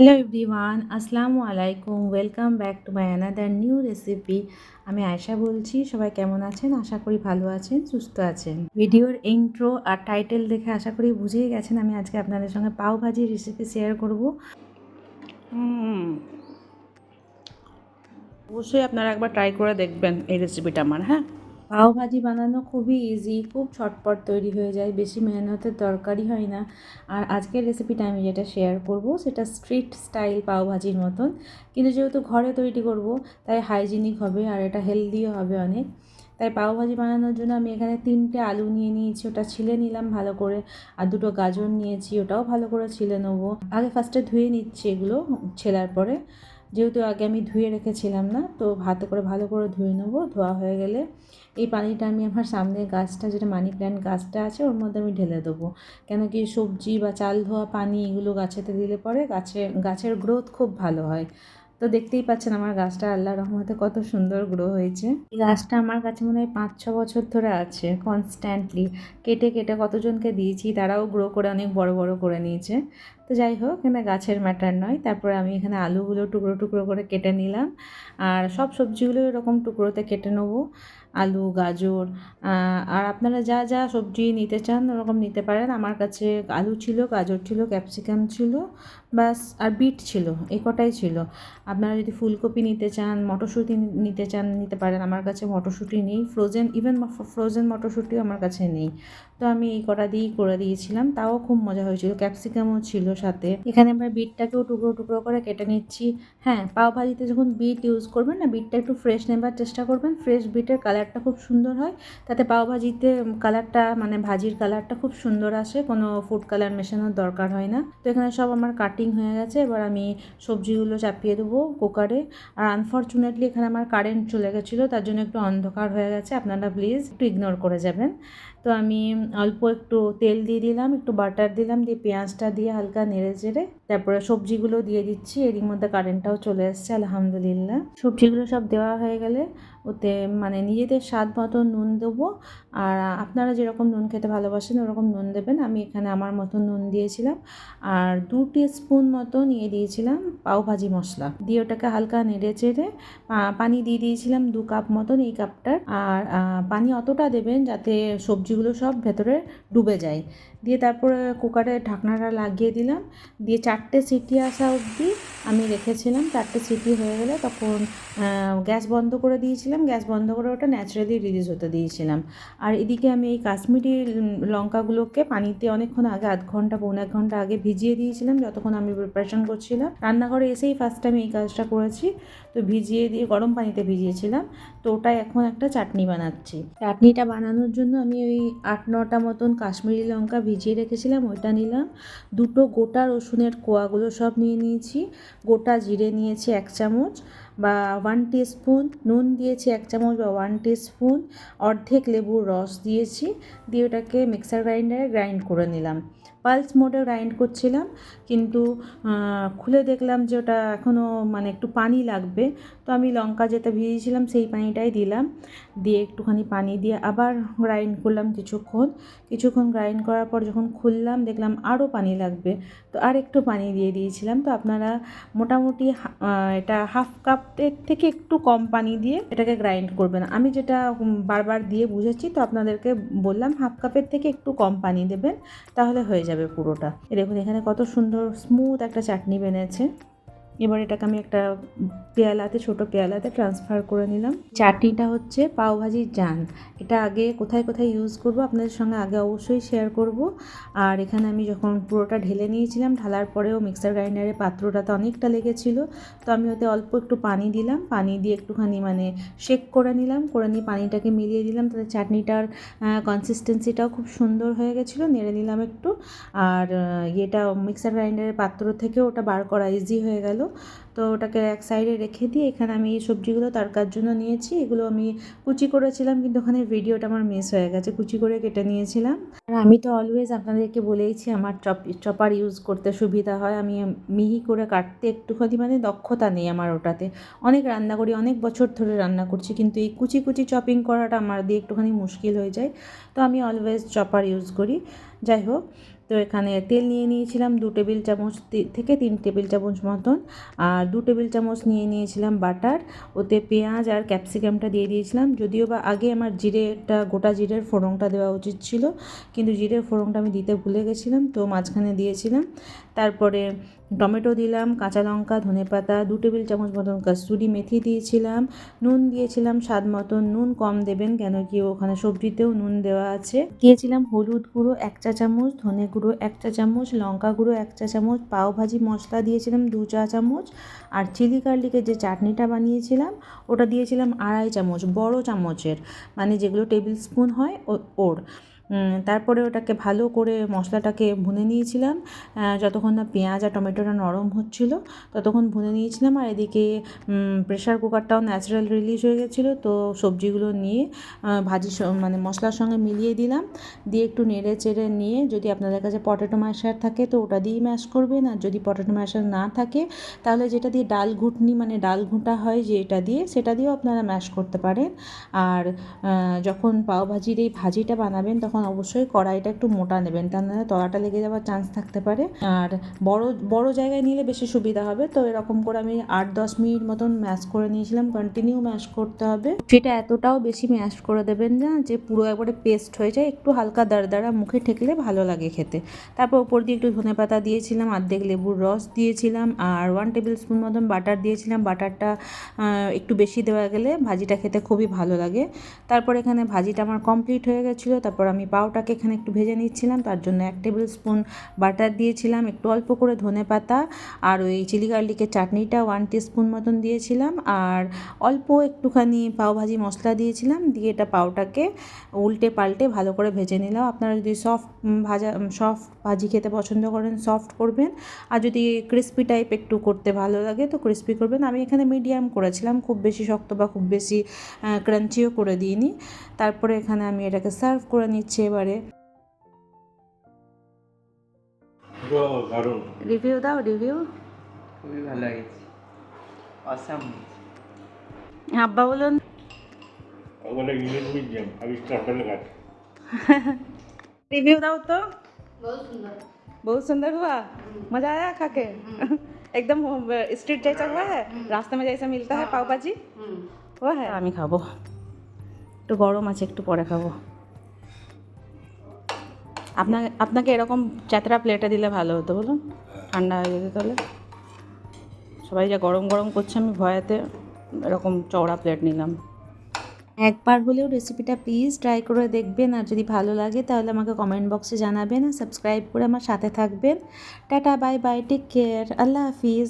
Hello everyone আসসালামু আলাইকুম welcome back to my another new recipe আমি আয়শা বলছি, সবাই কেমন আছেন? আশা করি ভালো আছেন, সুস্থ আছেন। ভিডিওর ইন্ট্রো আর টাইটেল দেখে আশা করি বুঝেই গেছেন আমি আজকে আপনাদের সঙ্গে পাও ভাজির রেসিপি শেয়ার করব। অবশ্যই আপনারা একবার ট্রাই করে দেখবেন এই রেসিপিটা আমার হ্যাঁ? পাও ভাজি বানানো খুবই ইজি খুব ছটপট তৈরি হয়ে যায়, বেশি মেহনতের দরকারই হয় না। আর আজকের রেসিপিটা আমি যেটা শেয়ার করব, সেটা স্ট্রিট স্টাইল পাও ভাজির মতন। কিন্তু যেহেতু ঘরে তৈরি করব, তাই হাইজিনিক হবে আর এটা হেলদিও হবে অনেক। তাই পাও ভাজি বানানোর জন্য আমি এখানে তিনটে আলু নিয়ে নিয়েছি, ওটা ছিলে নিলাম ভালো করে। আর দুটো গাজর নিয়েছি, ওটাও ভালো করে ছিলে নেব। আগে ফার্স্টে ধুয়ে নিচ্ছি এগুলো ছেলার পরে। যেহেতু আগে আমি ধুয়ে রেখেছিলাম না, তো ভাতে করে ভালো করে ধুয়ে নেব, ধোয়া হয়ে গেলে। এই পানিটা আমি আমার সামনে গাছটা, যেটা মানি প্ল্যান্ট গাছটা আছে, ওর মধ্যে আমি ঢেলে দেবো। কেন কি সবজি বা চাল ধোয়া পানি এগুলো গাছেতে দিলে পরে গাছে, গাছের গ্রোথ খুব ভালো হয়। তো দেখতেই পাচ্ছেন আমার গাছটা আল্লাহ রহমতে কত সুন্দর গ্রো হয়েছে। এই গাছটা আমার কাছে মনে হয় পাঁচ ছ বছর ধরে আছে কনস্ট্যান্টলি কেটে কেটে কতজনকে দিয়েছি, তারাও গ্রো করে অনেক বড় বড় করে নিয়েছে। তো যাই হোক, এখানে গাছের ম্যাটার নয়। তারপরে আমি এখানে আলুগুলো টুকরো টুকরো করে কেটে নিলাম। আর সব সবজিগুলো এরকম টুকরোতে কেটে নেব। আলু, গাজর আর আপনারা যা যা সবজি নিতে চান ওরকম নিতে পারেন। আমার কাছে আলু ছিল, গাজর ছিল ক্যাপসিকাম ছিল, ব্যাস, আর বিট ছিল এই কটাই ছিল। আপনারা যদি ফুলকপি নিতে চান, মটরশুঁটি নিতে চান, নিতে পারেন। আমার কাছে মটরশুঁটি নেই। ফ্রোজেন ইভেন ফ্রোজেন মটরশুঁটিও আমার কাছে নেই। তো আমি এই কটা দিয়েই করে দিয়েছিলাম, তাও খুব মজা হয়েছিল, ক্যাপসিকামও ছিল সাথে। এখানে আমরা বিটটাকেও টুকরো টুকরো করে কেটে নিচ্ছি। হ্যাঁ পাও ভাজিতে যখন বিট ইউজ করবেন না, বিটটা একটু ফ্রেশ নেবার চেষ্টা করবেন। ফ্রেশ বিটের কালারটা খুব সুন্দর হয়, তাতে পাও ভাজিতে কালারটা মানে ভাজির কালারটা খুব সুন্দর আসে, কোনো ফুড কালার মেশানোর দরকার হয় না। তো এখানে সব আমার কাটিং হয়ে গেছে, এবার আমি সবজিগুলো চাপিয়ে দেবো কুকারে আর আনফর্চুনেটলি এখানে আমার কারেন্ট চলে গেছিল, তার জন্য একটু অন্ধকার হয়ে গেছে, আপনারা প্লিজ একটু ইগনোর করে যাবেন। তো আমি অল্প একটু তেল দিয়ে দিলাম, একটু বাটার দিলাম, দিয়ে পেঁয়াজটা দিয়ে হালকা নেড়ে চেড়ে তারপরে সবজিগুলো দিয়ে দিচ্ছি, এরই মধ্যে কারেন্টটাও চলে এসছে, আলহামদুলিল্লাহ। সবজিগুলো সব দেওয়া হয়ে গেলে ওতে মানে নিজেদের স্বাদ মতো নুন দেবো, আর আপনারা যেরকম নুন খেতে ভালোবাসেন ওরকম নুন দেবেন। আমি এখানে আমার মতো নুন দিয়েছিলাম, আর দু স্পুন মতো নিয়ে দিয়েছিলাম পাও ভাজি মশলা। দিয়ে ওটাকে হালকা নেড়ে চেড়ে পানি দিয়ে দিয়েছিলাম দু কাপ মতন এই কাপটার, আর পানি অতটা দেবেন যাতে সবজিগুলো সব ভেতরে ডুবে যায়। দিয়ে তারপরে কুকারে ঢাকনাটা লাগিয়ে দিলাম, দিয়ে চারটে সিটি আসা অবধি আমি রেখেছিলাম চারটে সিটি হয়ে গেলে তখন গ্যাস বন্ধ করে দিয়েছিলাম। গ্যাস বন্ধ করে ওটা ন্যাচারালি রিলিজ হতে দিয়েছিলাম। আর এদিকে আমি এই কাশ্মীরি লঙ্কাগুলোকে পানিতে অনেকক্ষণ আগে, আধ ঘণ্টা, পৌনে এক ঘণ্টা আগে ভিজিয়ে দিয়েছিলাম, যতক্ষণ আমি প্রিপারেশন করছিলাম। রান্নাঘরে এসেই ফার্স্ট আমি এই কাজটা করেছি। তো ভিজিয়ে দিয়ে, গরম পানিতে ভিজিয়েছিলাম। তো ওটাই এখন একটা চাটনি বানাচ্ছি। চাটনিটা বানানোর জন্য আমি ওই আট, নটা মতন কাশ্মীরি লঙ্কা ভিজিয়ে রেখেছিলাম, ওইটা নিলাম। দুটো গোটা রসুনের কোয়াগুলো সব নিয়ে নিয়েছি। গোটা জিরে নিয়েছি এক চামচ বা ওয়ান স্পুন নুন দিয়েছি এক চামচ বা ওয়ান স্পুন অর্ধেক লেবুর রস দিয়েছি, দিয়ে ওটাকে মিক্সার গ্রাইন্ডারে গ্রাইন্ড করে নিলাম। পালস মোডে গ্রাইন্ড করছিলাম, কিন্তু খুলে দেখলাম যে ওটা এখনও মানে একটু পানি লাগবে। তো আমি লঙ্কা যেটা ভিজিয়েছিলাম সেই পানিটাই দিলাম। দিয়ে একটুখানি পানি দিয়ে আবার গ্রাইন্ড করলাম কিছুক্ষণ। কিছুক্ষণ গ্রাইন্ড করার পর যখন খুললাম, দেখলাম আরও পানি লাগবে। তো আর একটু পানি দিয়ে দিয়েছিলাম। তো আপনারা মোটামুটি এটা হাফ কাপের থেকে একটু কম পানি দিয়ে এটাকে গ্রাইন্ড করবেন। আমি যেটা বারবার দিয়ে বুঝেছি তো আপনাদেরকে বললাম হাফ কাপের থেকে একটু কম পানি দেবেন, তাহলে হয়ে যাবে। পুরোটা। দেখুন এখানে কত সুন্দর স্মুথ একটা চাটনি বেনেছে। এবার এটাকে আমি একটা পেয়ালাতে, ছোট পেয়ালাতে ট্রান্সফার করে নিলাম। চাটনিটা হচ্ছে পাওভাজির জান এটা আগে কোথায় কোথায় ইউজ করব আপনাদের সঙ্গে আগে অবশ্যই শেয়ার করব। আর এখানে আমি যখন পুরোটা ঢেলে নিয়েছিলাম, ঢালার পরেও মিক্সার গ্রাইন্ডারে পাত্রটাতে অনেকটা লেগেছিল, তো আমি ওতে অল্প একটু পানি দিলাম। পানি দিয়ে একটুখানি মানে শেক করে নিলাম, করে নিয়ে পানিটাকে মিলিয়ে দিলাম। তাতে চাটনিটার কনসিস্টেন্সিটাও খুব সুন্দর হয়ে গেছিল, নেড়ে নিলাম একটু। আর এটা মিক্সার গ্রাইন্ডারের পাত্র থেকে ওটা বার করা ইজি হয়ে গেল। তো ওটাকে এক সাইডে রেখে দিয়ে এখানে আমি এই সবজিগুলো তরকার জন্য নিয়েছি। এগুলো আমি কুচি করেছিলাম, কিন্তু ওখানে ভিডিওটা আমার মিস হয়ে গেছে। কুচি করে কেটে নিয়েছিলাম। আর আমি তো অলওয়েজ আপনাদেরকে বলেইছি, আমার চপ, চপার ইউজ করতে সুবিধা হয়। আমি মিহি করে কাটতে একটুখানি মানে দক্ষতা নেই আমার ওটাতে। অনেক রান্না করি, অনেক বছর ধরে রান্না করছি, কিন্তু এই কুচি কুচি চপিং করাটা আমার দিয়ে একটুখানি মুশকিল হয়ে যায়। তো আমি অলওয়েজ চপার ইউজ করি। যাই হোক তো এখানে তেল নিয়ে নিয়েছিলাম দু টেবিল চামচ থেকে তিন টেবিল চামচ মতন। আর দু টেবিল চামচ নিয়ে নিয়েছিলাম বাটার। ওতে পেঁয়াজ আর ক্যাপসিকামটা দিয়ে দিয়েছিলাম। যদিও বা আগে আমার জিরেটা, গোটা জিরের ফোড়নটা দেওয়া উচিত ছিল। কিন্তু জিরের ফোড়নটা আমি দিতে ভুলে গেছিলাম, তো মাঝখানে দিয়েছিলাম। তারপরে টমেটো দিলাম, কাঁচা লঙ্কা ধনেপাতা দু টেবিল চামচ মতন কাস্তুরি মেথি দিয়েছিলাম, নুন দিয়েছিলাম স্বাদ মতন, নুন কম দেবেন কেন কি ওখানে সবজিতেও নুন দেওয়া আছে। দিয়েছিলাম হলুদ গুঁড়ো এক চা চামচ, ধনে গুঁড়ো এক চা চামচ, লঙ্কা গুঁড়ো এক চা চামচ, পাও ভাজি মশলা দিয়েছিলাম দু চা চামচ, আর চিলি গার্লিকের যে চাটনিটা বানিয়েছিলাম ওটা দিয়েছিলাম আড়াই চামচ, বড় চামচের মানে যেগুলো টেবিল স্পুন হয় ওর। তারপরে ওটাকে ভালো করে মশলাটাকে ভুনে নিয়েছিলাম। যতক্ষণ না পেঁয়াজ আর টমেটোটা নরম হচ্ছিল, ততক্ষণ ভুনে নিয়েছিলাম। আর এদিকে প্রেশার কুকারটাও ন্যাচারাল রিলিজ হয়ে গেছিল, তো সবজিগুলো নিয়ে ভাজি মানে মশলার সঙ্গে মিলিয়ে দিলাম। দিয়ে একটু নেড়ে চেড়ে নিয়ে, যদি আপনাদের কাছে পটেটো ম্যাশার থাকে, তো ওটা দিয়েই ম্যাশ করবেন। আর যদি পটেটো ম্যাশার না থাকে, তাহলে যেটা দিয়ে ডাল ঘুটনি মানে ডাল ঘুঁটা হয় যে এটা দিয়ে, সেটা দিয়েও আপনারা ম্যাশ করতে পারেন। আর যখন পাওভাজির এই ভাজিটা বানাবেন, তখন অবশ্যই কড়াইটা একটু মোটা নেবেন। তা নাহলে তলাটা লেগে যাওয়ার চান্স থাকতে পারে। আর বড় বড় জায়গায় নিলে বেশি সুবিধা হবে। তো এরকম করে আমি আট, দশ মিনিট মতন ম্যাশ করে নিয়েছিলাম। কন্টিনিউ ম্যাশ করতে হবে। সেটা এতটাও বেশি ম্যাশ করে দেবেন না যে পুরো একবারে পেস্ট হয়ে যায়। একটু হালকা দাঁড়দাড়া মুখে ঠেকলে ভালো লাগে খেতে। তারপর ওপর দিয়ে একটু ধনেপাতা দিয়েছিলাম, অর্ধেক লেবুর রস দিয়েছিলাম, আর ওয়ান টেবিল স্পুন মতন বাটার দিয়েছিলাম। বাটারটা একটু বেশি দেওয়া গেলে ভাজিটা খেতে খুবই ভালো লাগে। তারপর এখানে ভাজিটা আমার কমপ্লিট হয়ে গেছিল। তারপর আমি পাউটাকে এখানে একটু ভেজে নিচ্ছিলাম, তার জন্য এক টেবিল স্পুন বাটার দিয়েছিলাম, একটু অল্প করে ধনে পাতা আর ওই চিলি গার্লিকের চাটনিটা ওয়ান স্পুন মতন দিয়েছিলাম আর অল্প একটুখানি পাওভাজি মশলা দিয়েছিলাম, দিয়ে এটা পাউটাকে উল্টে পাল্টে ভালো করে ভেজে নিলাম। আপনারা যদি সফট ভাজা সফট ভাজি খেতে পছন্দ করেন সফট করবেন। আর যদি ক্রিস্পি টাইপ একটু করতে ভালো লাগে, তো ক্রিস্পি করবেন। আমি এখানে মিডিয়াম করেছিলাম, খুব বেশি শক্ত বা খুব বেশি ক্রাঞ্চিও করে দিইনি। তারপরে এখানে আমি এটাকে সার্ভ করে নিচ্ছি। এবারে পুরো দারুণ রিভিউ দাও রিভিউ খুবই ভালো লাগছে অসাম আব্বা বলুন ওগুলো ইংলিশ মিডিয়াম আবিষ্কার করে গাছ रिव्यू दाओ तो बहुत सुंदर हुआ मजा आया खा के एकदम स्ट्रीट जैसा हुआ है रास्ते में जैसा मिलता है पाव भाजी हुआ है আমি খাবো একটু গরম আছে একটু পরে খাবো আপনাকে আপনাকে এরকম চ্যাতরা প্লেটে দিলে ভালো হতো বলুন? ঠান্ডা হয়ে যেত তাহলে? সবাই যা গরম গরম করছে, আমি ভয়াতে এরকম চওড়া প্লেট নিলাম। একবার হলেও রেসিপিটা প্লিজ ট্রাই করে দেখবেন, আর যদি ভালো লাগে তাহলে আমাকে কমেন্ট বক্সে জানাবেন, আর সাবস্ক্রাইব করে আমার সাথে থাকবেন। Ta-ta bye bye take care আল্লাহ হাফিজ।